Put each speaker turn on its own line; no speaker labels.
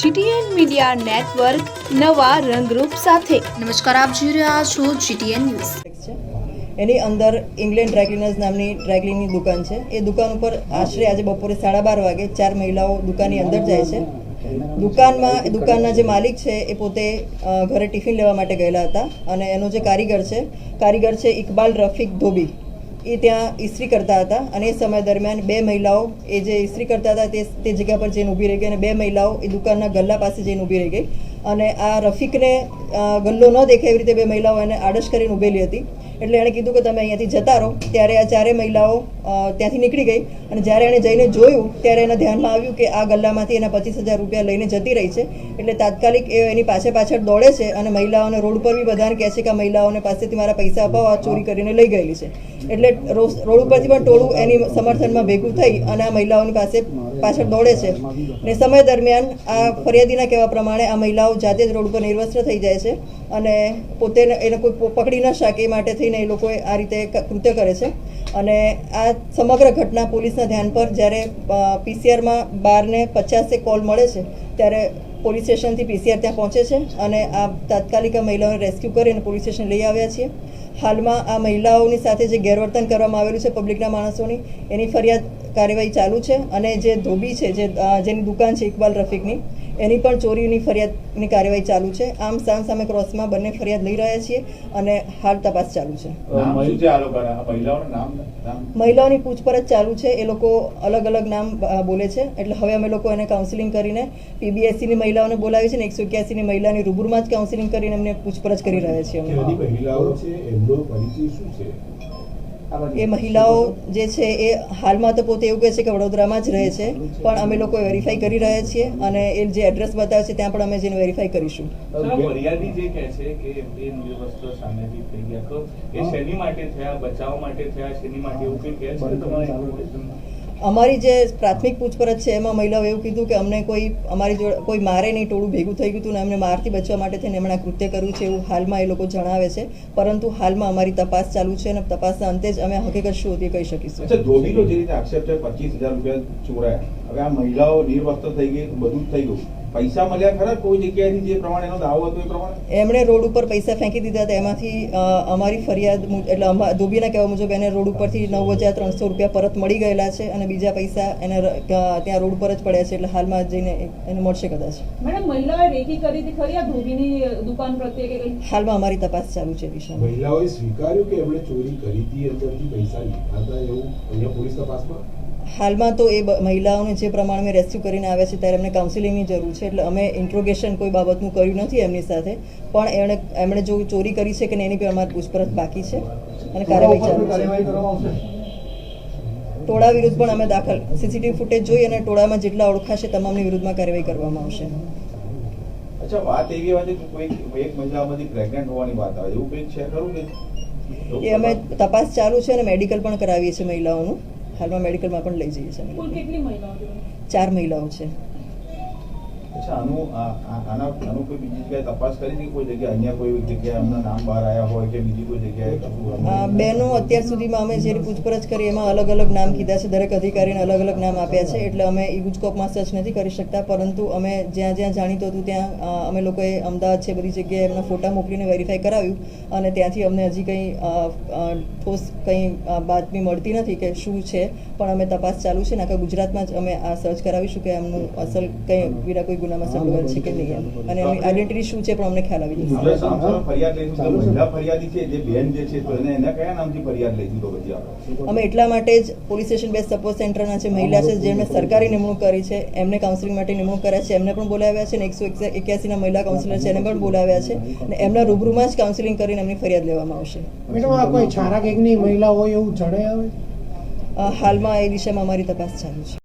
GTN media network નવા રંગરૂપ સાથે.
નમસ્કાર આપ જોઈ રહ્યા છો જીટીએન ન્યૂઝ.
છે એની અંદર ઇંગ્લેન્ડ ડ્રાયક્લીનર્સ નામની ડ્રાયક્લીનની દુકાન છે. એ દુકાન ઉપર આશરે આજે બપોરે સાડા બાર વાગે ચાર મહિલાઓ દુકાનની અંદર જાય છે. દુકાનમાં દુકાનના જે માલિક છે એ પોતે ઘરે ટિફિન લેવા માટે ગયેલા હતા અને એનો જે કારીગર છે કારીગર છે ઇકબાલ રફીક ધોબી. એ ત્યાં ઇસ્ત્રી કરતા હતા અને એ સમય દરમિયાન બે મહિલાઓ એ જે ઇસ્ત્રી કરતા હતા તે તે જગ્યા પર જઈને ઊભી રહી ગઈ અને બે મહિલાઓ એ દુકાનના ગલ્લા પાસે જઈને ઊભી રહી ગઈ. અને આ રફીકને ગલ્લો ન દેખાય એવી રીતે બે મહિલાઓ એને આડશ કરીને ઊભેલી હતી. એટલે એણે કીધું કે તમે અહીંયાથી જતા રહો. ત્યારે આ ચારે મહિલાઓ ત્યાંથી નીકળી ગઈ અને જ્યારે એણે જઈને જોયું, ત્યારે એના ધ્યાનમાં આવ્યું કે આ ગલ્લામાંથી એના પચીસ હજાર રૂપિયા લઈને જતી રહી છે. એટલે તાત્કાલિક એ એની પાછળ પાછળ દોડે છે અને મહિલાઓને રોડ પર બી બધાને કહે છે કે આ મહિલાઓને પાસેથી મારા પૈસા અપાવો, આ ચોરી કરીને લઈ ગયેલી છે. એટલે રોડ ઉપરથી પણ ટોળું એની સમર્થનમાં ભેગું થઈ અને આ મહિલાઓની પાસે પાછળ દોડે છે. ને સમય દરમિયાન આ ફરિયાદીના કહેવા પ્રમાણે આ મહિલાઓ જાતે જ રોડ ઉપર નિર્વસ્ત્ર થઈ જાય છે અને પોતે એને કોઈ પકડી ન શકે એ માટે થઈને એ લોકોએ આ રીતે કૃત્ય કરે છે. અને આ સમગ્ર ઘટના પોલીસના ધ્યાન પર જ્યારે પીસીઆરમાં બારને પચાસે કોલ મળે છે ત્યારે પોલીસ સ્ટેશનથી પીસીઆર ત્યાં પહોંચે છે અને આ તાત્કાલિક આ મહિલાઓને રેસ્ક્યુ કરીને પોલીસ સ્ટેશન લઈ આવ્યા છીએ. હાલમાં આ મહિલાઓની સાથે જે ગેરવર્તન કરવામાં આવેલું છે પબ્લિકના માણસોની એની ફરિયાદ કાર્યવાહી ચાલુ છે અને જે ધોબી છે જે જેની દુકાન છે ઇકબાલ રફીકની એની પણ ચોરીની ફરિયાદની કાર્યવાહી ચાલુ છે. આમ સામ સામે ક્રોસમાં બંને ફરિયાદ લઈ રહ્યા છીએ અને હાલ તપાસ ચાલુ છે.
મહિલાઓની
પૂછપરછ ચાલુ છે. એ લોકો અલગ અલગ નામ બોલે છે. એટલે હવે અમે લોકો એને કાઉન્સિલિંગ કરીને પીબીએસસીની મહિલાઓને બોલાવી છે ને એકસો એક્યાસીની મહિલાની રૂબરૂમાં જ કાઉન્સિલિંગ કરીને એમને પૂછપરછ કરી રહ્યા છે અમે.
મહિલાઓ છે એમનો પરિચય શું છે?
એ મહિલાઓ જે છે એ હાલમાં તો પોતે એવું કહે છે કે વડોદરામાં જ રહે છે પણ અમે લોકો વેરીફાઈ કરી રહ્યા છીએ અને એ જે એડ્રેસ બતાવે છે ત્યાં પણ અમે જેને વેરીફાઈ કરીશું.
ફરિયાદી જે કહે છે કે એ નિર્વસ્ત્ર સામેથી થઈ ગયા તો એ શેની માટે થયા બચાવ માટે થયા શેની માટે એવું કંઈ કહે છે તમારી?
અમારી જે પ્રાથમિક પૂછપરછ છે, એમાં મહિલાઓ એવું કીધું કે અમને કોઈ, અમારી જોડે કોઈ મારે નહીં, ટોળું ભેગું થઈ ગયું હતું ને અમને મારથી બચવા માટે થઈને એમણે કૃત્ય કર્યું છે એવું હાલમાં એ લોકો જણાવે છે. પરંતુ હાલમાં અમારી તપાસ ચાલુ છે અને તપાસના અંતે જ અમે હકીકત શું હતી કહી શકીશું.
ધોબીનો જે રીતે આક્ષેપ છે, પચીસ હજાર રૂપિયા ચોરાયા. હવે આ મહિલાઓ નિર્વસ્ત્ર થઈ ગઈ બધું જ થઈ ગયું. પૈસા મળ્યા ખરા? કોઈ જગ્યાએથી જે પ્રમાણે એનો દાવો હતો એ પ્રમાણે?
એમણે રોડ ઉપર પૈસા ફેંકી દીધા હતા. એમાંથી અમારી ફરિયાદ એટલે ધોબીના કહેવા મુજબ એને રોડ ઉપરથી નવ હજાર ત્રણસો રૂપિયા પરત મળી ગયેલા છે અને બીજા પૈસા એને ત્યાં રોડ પર જ પડ્યા છે એટલે હાલમાં જઈને એને મળશે કદાચ.
મેડમ મહિલાએ રેકી કરી હતી ખરી? આ ધોબીની દુકાન પ્રત્યે કે
હાલમાં અમારી તપાસ ચાલુ છે દિશા
મહિલાઓએ સ્વીકાર્યું કે એમણે ચોરી કરી હતી અંદરથી પૈસા લીધા હતા એવું અહીંયા પોલીસ તપાસમાં?
હાલમાં તો એ મહિલાઓને જે પ્રમાણે અમે રેસ્ક્યુ કરીને આવ્યા છે ત્યારે એમને કાઉન્સિલિંગની જરૂર છે એટલે અમે ઇન્ટ્રોગેશન કોઈ બાબતનું કર્યું નથી એમની સાથે પણ એણે એમણે જો ચોરી કરી છે કે નહીં એની પણ અમારી પૂછપરછ બાકી છે અને કાર્યવાહી ચાલુ છે. ટોળા વિરુદ્ધ પણ અમે દાખલ સીસીટીવી ફૂટેજ જોઈ અને ટોળામાં જેટલા ઓળખાશે તમામની વિરુદ્ધમાં કાર્યવાહી કરવામાં આવશે.
અચ્છા વાત એવી હોય કે કોઈ એક મહિલામાંથી પ્રેગ્નન્ટ હોવાની વાત આવે એવું કંઈક છે ખરું કે?
એ અમે તપાસ ચાલુ છે અને મેડિકલ પણ કરાવીએ છીએ મહિલાઓનું. હાલમાં મેડિકલમાં પણ લઈ જઈએ છીએ ચાર મહિલાઓ છે.
અચ્છા, આનું આના, આનું કોઈ બીજી જગ્યાએ તપાસ કરી છે કોઈ જગ્યાએ? અહીંયા કોઈ જગ્યાએ એમના નામ બહાર આવ્યા હોય કે બીજી કોઈ જગ્યાએ
બેનો અત્યાર સુધીમાં અમે જે પૂછપરછ કરી, એમાં અલગ અલગ નામ કીધા છે, દરેક અધિકારીને અલગ અલગ નામ આપ્યા છે, એટલે અમે ઈ ગુજકોપમાં સર્ચ નથી કરી શકતા, પરંતુ અમે જ્યાં જ્યાં જાણીતું હતું ત્યાં અમે લોકોએ અમદાવાદ છે, બધી જગ્યાએ એમના ફોટા મોકલીને વેરીફાઈ કરાવ્યું, અને ત્યાંથી અમને હજી કંઈ ઠોસ કંઈ બાતમી મળતી નથી કે શું છે, પણ અમે તપાસ ચાલુ છે ને આખા ગુજરાતમાં જ અમે આ સર્ચ કરાવીશું કે એમનું અસલ કંઈ બીજા કોઈ ગુનામાં સંડોવાયેલ છે કે નહીં અને એમની આઈડેન્ટિટી શું છે પણ અમને ખ્યાલ આવી જશે.
ફરિયાદ લઈશું તો મહિલા ફરિયાદી છે જે બેન જે છે તો એને એના કયા નામથી ફરિયાદ લઈશું તો પછી આપણે?
અમે એટલા માટે જ પોલીસ સ્ટેશન બેઝ સપોર્ટ સેન્ટરના જે મહિલા છે જેમણે સરકારી નિમણૂક કરી છે એમને કાઉન્સિલિંગ માટે નિમણૂક કર્યા છે એમને પણ બોલાવ્યા છે અને એકસો એક્યાસીના મહિલા કાઉન્સિલર છે એને પણ બોલાવ્યા છે અને એમના રૂબરૂમાં જ કાઉન્સિલિંગ કરીને એમની ફરિયાદ લેવામાં આવશે.
મેડમ આ કોઈ છારા કેકની મહિલા હોય એવું જણાય આવે?
હાલમાં એ વિષયમાં અમારી તપાસ ચાલુ છે.